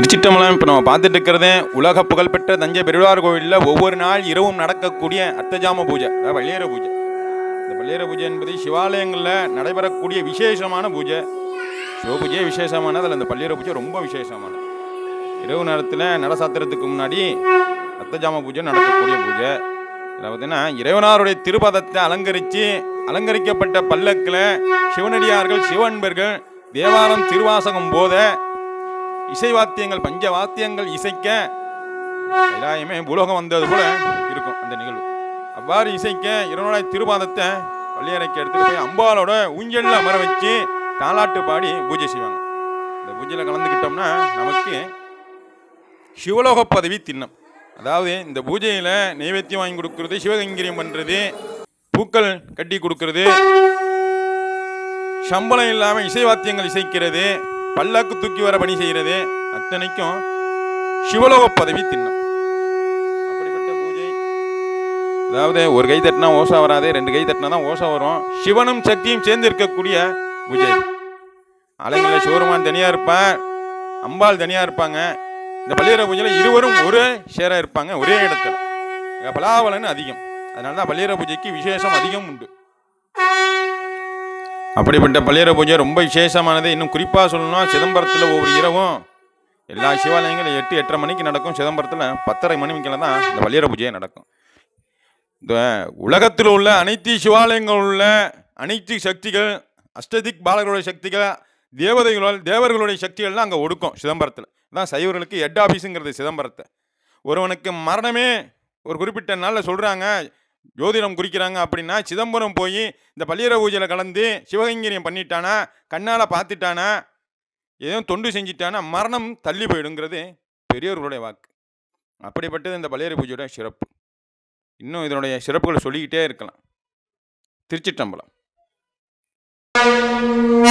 திருச்சிட்டம்பலம் இப்போ நம்ம பார்த்துட்டு இருக்கிறதே உலக புகழ்பெற்ற தஞ்சை பெருவார் கோவிலில் ஒவ்வொரு நாள் இரவும் நடக்கக்கூடிய அர்த்தஜாம பூஜை அதாவது பள்ளியர பூஜை. இந்த பள்ளியர பூஜை என்பது சிவாலயங்களில் நடைபெறக்கூடிய விசேஷமான பூஜை. சிவபூஜையே விசேஷமானது அதில் இந்த பள்ளியர பூஜை ரொம்ப விசேஷமானது. இரவு நேரத்தில் நடசாத்திரத்துக்கு முன்னாடி அர்த்தஜாம பூஜை நடக்கக்கூடிய பூஜை. இதில் பார்த்தீங்கன்னா இறைவனாருடைய திருபதத்தை அலங்கரித்து அலங்கரிக்கப்பட்ட பல்லக்கில் சிவனடியார்கள் சிவன்பர்கள் தேவாரம் திருவாசகம் போத இசை வாத்தியங்கள் பஞ்ச வாத்தியங்கள் இசைக்க கைலாயமே பூலோகம் வந்தது போல இருக்கும் அந்த நிகழ்வு. அவ்வாறு இசைக்க இறைவனுடைய திருபாதத்தை பள்ளியறைக்கு எடுத்துட்டு போய் அம்பாலோட ஊஞ்சல்ல அமர வச்சு தாலாட்டு பாடி பூஜை செய்வாங்க. இந்த பூஜையில் கலந்துக்கிட்டோம்னா நமக்கு சிவலோக பதவி திண்ணம். அதாவது இந்த பூஜையில் நைவேத்தியம் வாங்கி கொடுக்கறது சிவகங்கிரியம் பண்ணுறது பூக்கள் கட்டி கொடுக்கறது சம்பளம் இல்லாமல் இசை வாத்தியங்கள் இசைக்கிறது பல்லாக்கு தூக்கி வர பணி செய்கிறது அத்தனைக்கும் சிவலோக பதவி திண்ணம். அப்படிப்பட்ட பூஜை. அதாவது ஒரு கை தட்டினா ஓசா வராது ரெண்டு கை தட்டினா தான் ஓசா வரும். சிவனும் சக்தியும் சேர்ந்து இருக்கக்கூடிய பூஜை. இது. சிவருமான் தனியாக இருப்பார் அம்பாள் தனியாக இருப்பாங்க. இந்த பள்ளியர பூஜையில் இருவரும் ஒரே சேர இருப்பாங்க ஒரே இடத்துல. இங்க அதிகம். அதனால தான் பள்ளியர பூஜைக்கு விசேஷம் அதிகம் உண்டு. அப்படிப்பட்ட பள்ளியர பூஜை ரொம்ப விசேஷமானது. இன்னும் குறிப்பாக சொல்லணும்னா சிதம்பரத்தில் ஒவ்வொரு இரவும் எல்லா சிவாலயங்களும் எட்டு எட்டரை மணிக்கு நடக்கும். சிதம்பரத்தில் பத்தரை மணிக்கெல்லாம் தான் இந்த பள்ளியர பூஜையே நடக்கும். இந்த உலகத்தில் உள்ள அனைத்து சிவாலயங்கள் உள்ள அனைத்து சக்திகள் அஷ்டதிக் பாலகருடைய சக்திகள் தேவதைகளால் தேவர்களுடைய சக்திகள்லாம் அங்கே ஒடுக்கும் சிதம்பரத்தில். தான் சைவர்களுக்கு ஹெட் ஆஃபீஸுங்கிறது சிதம்பரத்தை. ஒருவனுக்கு மரணமே ஒரு குறிப்பிட்ட நாளில் சொல்கிறாங்க ஜோதிடம் குறிக்கிறாங்க அப்படின்னா சிதம்பரம் போய் இந்த பள்ளியர பூஜையில் கலந்து சிவகைங்கரியம் பண்ணிட்டானா கண்ணால் பார்த்துட்டானா எதுவும் தொண்டு செஞ்சிட்டானா மரணம் தள்ளி போயிடுங்கிறது பெரியவர்களுடைய வாக்கு. அப்படிப்பட்டது இந்த பள்ளியர பூஜையோட சிறப்பு. இன்னும் இதனுடைய சிறப்புகளை சொல்லிக்கிட்டே இருக்கலாம். திருச்சிட்டம்பலம் Thank you.